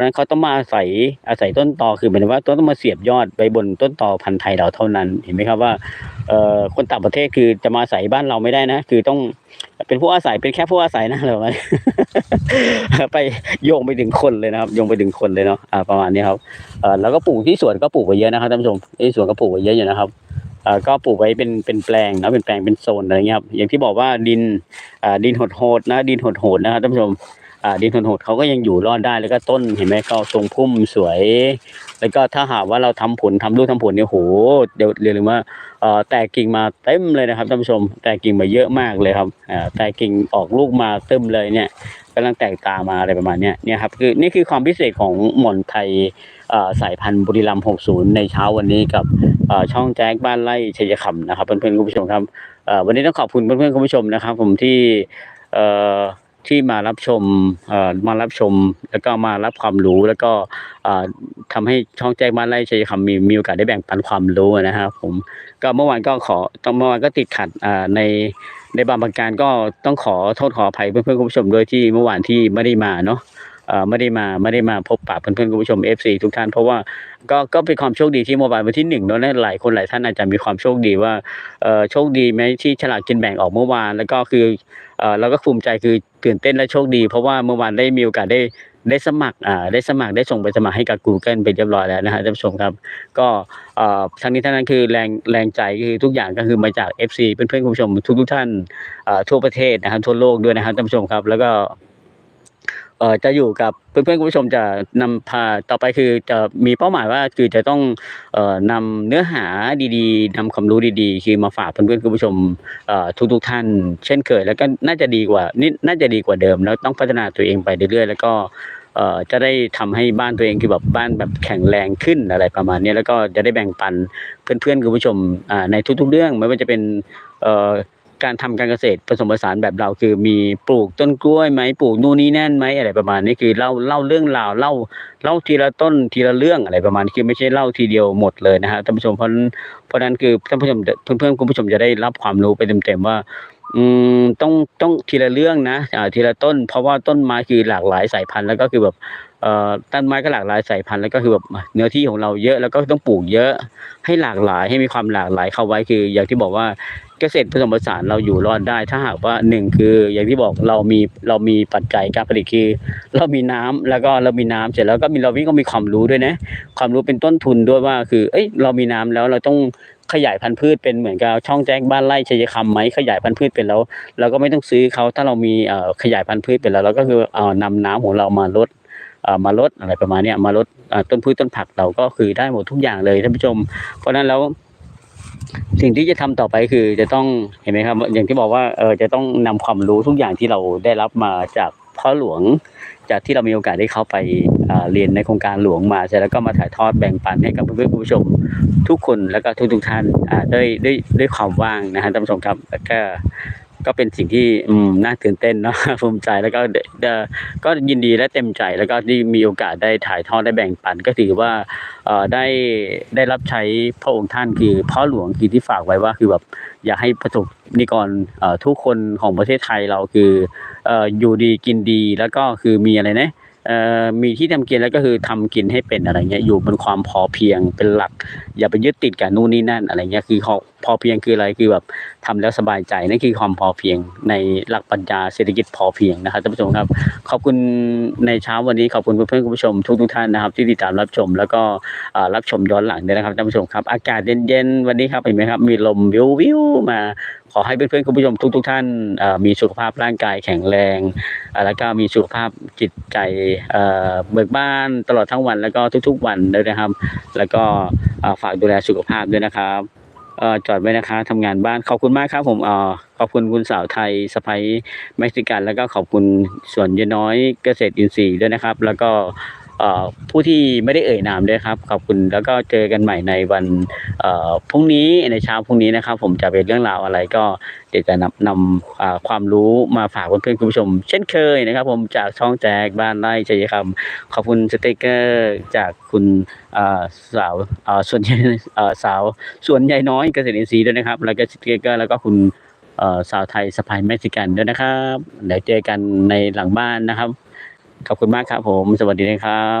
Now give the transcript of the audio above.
ราะฉะนั้นเขาต้องมาอาศัยอาศัยต้นตอคือหมายถึงว่าต้องมาเสียบยอดไว้บนต้นตอพันธุ์ไทยเราเท่านั้นเห็นไหมครับว่าเอ่อคนต่างประเทศคือจะมาอาศัยบ้านเราไม่ได้นะ คือต้องเป็นผู้อาศัยเป็นแค่ผู้อาศัยนะอะไราไปโยงไปถึงคนเลยนะครับโยงไปถึงคนเลยเนาะอ่าประมาณนี้ครับเอ่อแล้วก็ปลูกที่สวนก็ปลูกไว้เยอะนะครับท่านผู้ชมที่สวนก็ปลูกไว้เยอะอยู่นะครับเอ่อก็ปลูกไว้เป็นเป็นแปลงนะเป็นแปลงเป็นโซนอะไรเงี้ยครับอย่างที่บอกว่าดินอ่าดินโหดนะดินโหดนะครับท่านผู้ชม ดินโหดเขาก็ยังอยู่รอดได้แล้วก็ต้นเห็นไหมก็ทรงพุ่มสวย แล้วก็ถ้าหากว่าเราทำผลทำลูกทำผลเนี่ยโหเดี๋ยวเรียกเลยว่าเอ่อแตกกิ่งมาเต็มเลยนะครับท่านผู้ชมแตกกิ่งมาเยอะมากเลยครับอ่าแตกกิ่งออกลูกมาเต็มเลยเนี่ยกำลังแตกตามาอะไรประมาณนี้เนี่ยครับคือนี่คือความพิเศษของหม่อนไทยเอ่อสายพันธุ์บุรีรัมย์60 ในเช้าวันนี้กับช่องแจ๊กบ้านไร่ชัยคำนะครับเพื่อนๆคุณผู้ชมครับวันนี้ต้องขอบคุณเพื่อนๆคุณผู้ชมนะครับ ผมที่เอ่อ ที่มารับชมเอ่อมารับชม แล้วก็มารับความรู้แล้วก็เอ่อทำให้ช่องแจ้งบ้านไร่ชัยคำมีมีโอกาสได้แบ่งปันความรู้นะครับผมก็เมื่อวานก็ขอตองเมื่อวานก็ติดขัดอ่าในในบางประการก็ต้องขอโทษขออภัยเพื่อนๆคุณผู้ชมด้วยที่เมื่อวานที่ไม่ได้มาเนาะ ไม่ได้มาไม่ได้มาพบปะเพื่อนๆคุณผู้ชม FC ทุกท่านเพราะว่าก็ก็เป็นความโชคดีที่เมื่อวานวันที่หนึ่งเนาะหลายคนหลายท่านอาจจะมีความโชคดีว่าเออโชคดีไหมที่ฉลากกินแบ่งออกเมื่อวาน แล้วก็คือเออเราก็ภูมิใจคือตื่นเต้นและโชคดี เพราะว่าเมื่อวานได้มีโอกาสได้ได้สมัครอ่าได้สมัครได้ส่งไปสมัครให้กับ Google ไปเรียบร้อยแล้วนะฮะท่านผู้ชมครับ ก็เอ่อทั้งนี้ทั้งนั้นคือแรงแรงใจคือทุกอย่างก็คือมาจาก FC เพื่อนๆคุณผู้ชมทุกทุกท่านเอ่อทั่วประเทศนะครับทั่วโลกด้วยนะครับท่านผู้ชมครับ แล้วก็ เอ่อจะอยู่กับเพื่อนๆคุณผู้ชมจะนำพาต่อไปคือจะมีเป้าหมายว่าคือจะต้องเอ่อนำเนื้อหาดีๆนำความรู้ดีๆ คือมาฝากเพื่อนๆคุณผู้ชมเอ่อทุกๆท่าน เช่นเคยแล้วก็น่าจะดีกว่านี่น่าจะดีกว่าเดิม แล้วต้องพัฒนาตัวเองไปเรื่อยๆ แล้วก็เอ่อจะได้ทำให้บ้านตัวเองคือแบบบ้านแบบแข็งแรงขึ้นอะไรประมาณนี้แล้วก็จะได้แบ่งปันเพื่อนๆคุณผู้ชมอ่าในทุกๆเรื่องไม่ว่าจะเป็นเอ่อ การทำการเกษตรผสมผสานแบบเราคือมีปลูกต้นกล้วยไหมปลูกนู่นนี่นั่นไหมอะไรประมาณนี้คือเล่าเล่าเรื่องราวเล่าเล่าทีละต้นทีละเรื่องอะไรประมาณนี้คือไม่ใช่เล่าทีเดียวหมดเลยนะฮะท่านผู้ชมเพราะเพราะนั้นคือท่านผู้ชมเพื่อนๆคุณผู้ชมจะได้รับความรู้ไปเต็มๆว่าอืมต้องต้องทีละเรื่องนะอ่าทีละต้น เพราะว่าต้นไม้คือหลากหลายสายพันธุ์แล้วก็คือแบบ ต้นไม้ก็หลากหลายสายพันธุ์แล้วก็คือแบบเนื้อที่ของเราเยอะแล้วก็ต้องปลูกเยอะให้หลากหลายให้มีความหลากหลายเข้าไว้คือ อย่างที่บอกว่าเกษตรผสมผสานเราอยู่รอดได้ ถ้าหากว่าหนึ่งคืออย่างที่บอกเรามีเรามีปัจจัยการผลิตคือ เรามีน้ำแล้วก็เรามีน้ำเสร็จแล้วก็มีเราวิ่งก็มีความรู้ด้วยนะ ความรู้เป็นต้นทุนด้วยว่าคือ เอ้ยเรามีน้ำแล้วเราต้องขยายพันธุ์พืชเป็นเหมือนกับช่องแจ้งบ้านไร่ชัยคำไหมขยายพันธุ์พืชเป็นแล้วเราก็ไม่ต้องซื้อเขาถ้าเรามีเอ่อขยายพันธุ์พืชเป็นแล้วเราก็คือเอานำน้ำของเรามาลด มาลดอะไรประมาณนี้มาลดต้นพืชต้นผักเราก็คือได้หมดทุกอย่างเลยท่านผู้ชม เพราะฉะนั้นแล้วสิ่งที่จะทำต่อไปคือจะต้องเห็นไหมครับ อย่างที่บอกว่าเออจะต้องนำความรู้ทุกอย่างที่เราได้รับมาจากพ่อหลวง จากที่เรามีโอกาสได้เข้าไปเรียนในโครงการหลวงมาเสร็จแล้วก็มาถ่ายทอดแบ่งปันให้กับเพื่อนๆผู้ชมทุกคนแล้วก็ทุกๆท่านด้วยด้วยด้วยความว่างนะฮะท่านผู้ชมครับแล้วก็ ก็เป็นสิ่งที่น่าตื่นเต้นเนาะภูมิใจแล้วก็เดเดก็ยินดีและเต็มใจ แล้วก็ที่มีโอกาสได้ถ่ายทอดได้แบ่งปัน ก็ถือว่าได้ได้รับใช้พระองค์ท่านคือพ่อหลวงคือที่ฝากไว้ว่าคือแบบอยากให้ประสบนิกรเอ่อทุกคนของประเทศไทยเราคืออยู่ดีกินดีแล้วก็คือมีอะไรนะมีที่ทำกินแล้วก็คือทำกินให้เป็นอะไรเงี้ยอยู่บนความพอเพียงเป็นหลัก อย่าไปยึดติดกับนู่นนี่นั่นอะไรเงี้ยคือพอพอเพียงคืออะไรคือแบบทำแล้วสบายใจนั่นคือความพอเพียงในหลักปัญญาเศรษฐกิจพอเพียงนะครับท่านผู้ชมครับ ขอบคุณในเช้าวันนี้ขอบคุณเพื่อนๆคุณผู้ชมทุกทุกท่านนะครับ ที่ติดตามรับชมแล้วก็รับชมย้อนหลังด้วยนะครับท่านผู้ชมครับ อากาศเย็นๆวันนี้ครับเห็นไหมครับมีลมวิววิวมาขอให้เพื่อนๆคุณผู้ชมทุกๆท่านมีสุขภาพร่างกายแข็งแรง แล้วก็มีสุขภาพจิตใจเบิกบานตลอดทั้งวันแล้วก็ทุกๆวันด้วยนะครับ แล้วก็ฝากดูแลสุขภาพด้วยนะครับ เอ่อจอดไว้นะคะทำงานบ้านขอบคุณมากครับ ผมเอ่อขอบคุณคุณสาวไทยสไปเม็กซิกัน แล้วก็ขอบคุณสวนยายน้อยเกษตรอินทรีย์ด้วยนะครับ แล้วก็ ผู้ที่ไม่ได้เอ่ยนามด้วยครับ ขอบคุณแล้วก็เจอกันใหม่ในวันพรุ่งนี้ในเช้าพรุ่งนี้นะครับ ผมจะเป็นเรื่องราวอะไรก็เดี๋ยวจะนำนำความรู้มาฝากเพื่อนๆคุณผู้ชม เช่นเคยนะครับ ผมจากช่องแจกบ้านไร่ชัยคำขอบคุณสเต็กเกอร์จากคุณสาวส่วนใหญ่สาวส่วนใหญ่น้อยเกษตรอินทรีย์ด้วยนะครับ แล้วก็สเต็กเกอร์แล้วก็คุณสาวไทยสไปเม็กซิกันด้วยนะครับเดี๋ยวเจอกันในหลังบ้านนะครับ ขอบคุณมากครับผม สวัสดีนะครับ